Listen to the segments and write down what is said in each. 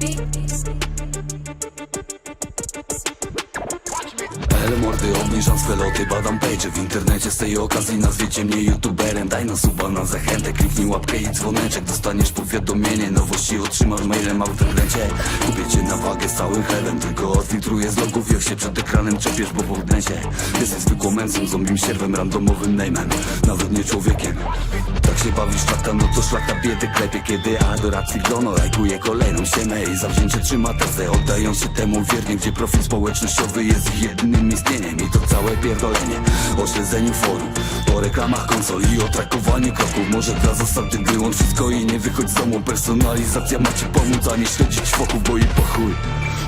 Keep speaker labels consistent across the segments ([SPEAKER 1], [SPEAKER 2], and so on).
[SPEAKER 1] Big mordy, obniżam swe loty, badam page W internecie. Z tej okazji nazwiecie mnie youtuberem. Daj na suba na zachętę, kliknij łapkę i dzwoneczek. Dostaniesz powiadomienie, nowości otrzymasz mailem A w internecie. Kupię cię na wagę z całym helem Tylko odfiltruję z logów, jak się przed ekranem czepiesz Bo w ognesie jesteś zwykłą męsem, zombim sierwem, randomowym name'em. Nawet nie człowiekiem. Tak się bawisz czata, no to szlaka biedy klepie. Kiedy adoracji grono lajkuje kolejną siemę I zawzięcie trzyma tezę, oddają się temu wiernie Gdzie profil społecznościowy jest jedynym istnieniem I to całe pierdolenie. O śledzeniu forum O reklamach konsol i o trakowaniu kroków. Może dla zasady wyłącz wszystko i nie wychodź z domu. Personalizacja ma ci pomóc, a nie śledzić wokół, bo i po chuj.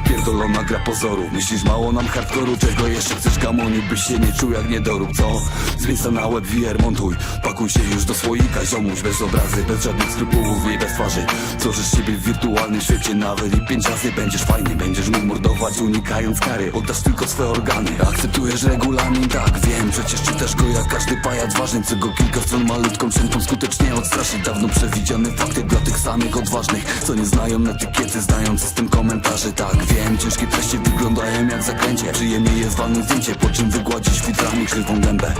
[SPEAKER 1] Pierdolona gra pozorów Myślisz mało nam hardkoru Czego jeszcze chcesz gamoni Byś się nie czuł jak niedorób Co? Z miejsca na łeb VR montuj. Pakuj się już do słoika Ziomuś bez obrazy Bez żadnych skrupułów i bez twarzy. Tworzysz siebie w wirtualnym świecie Nawet i pięć razy będziesz fajny. Będziesz mógł mordować unikając kary. Oddasz tylko swe organy Akceptujesz regulamin Tak wiem. Przecież czytasz go jak każdy pajac ważny Co go kilka stron malutką księgą skutecznie odstraszy. Dawno przewidziane fakty dla tych samych odważnych Co nie znają etykiety Znają system komentarzy. Tak wiem Ciężkie treści wyglądają jak zakręcie. Przyjemnie jest walnąć zdjęcie Po czym wygładzić filtrami krzywą gębę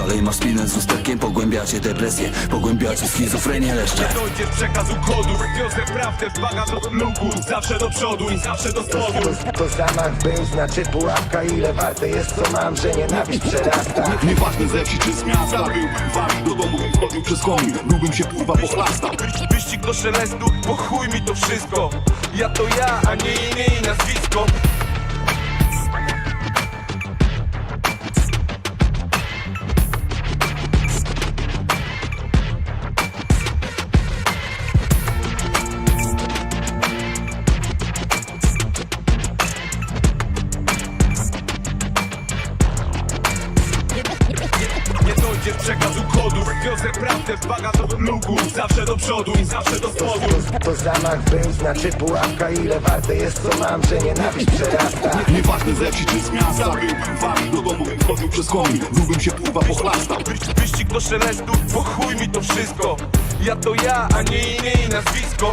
[SPEAKER 1] Dalej masz spinę z lusterkiem Pogłębiacie depresję Pogłębiacie schizofrenię leszcze.
[SPEAKER 2] Dojdzie z przekazu kodu Wiozę prawdę w bagażu luku. Zawsze do przodu i zawsze do spodu.
[SPEAKER 3] To, to zamach był, znaczy pułapka Ile warte jest co mam, że nienawiść przerasta
[SPEAKER 4] Nieważne ze wsi czy z miasta Był wami do domu i wchodził przez komin. Lubię się kurwa pochlastał
[SPEAKER 2] Wyścig do szelestu, bo chuj mi to wszystko. Ja to ja, a nie imię i nazwisko Z przekazu kodu? Wiozę prawdę w bagażowym luku Zawsze do przodu i zawsze do spodu.
[SPEAKER 3] To, zamach był, znaczy pułapka Ile warte jest co mam, że nienawiść przerasta.
[SPEAKER 4] Nieważne ze wsi czy z miasta. Był wami do domu i wchodził przez komin Lubię się kurwa pochlastał
[SPEAKER 2] Wyścig do szelestu, bo chuj mi to wszystko. Ja to ja, a nie imię i nazwisko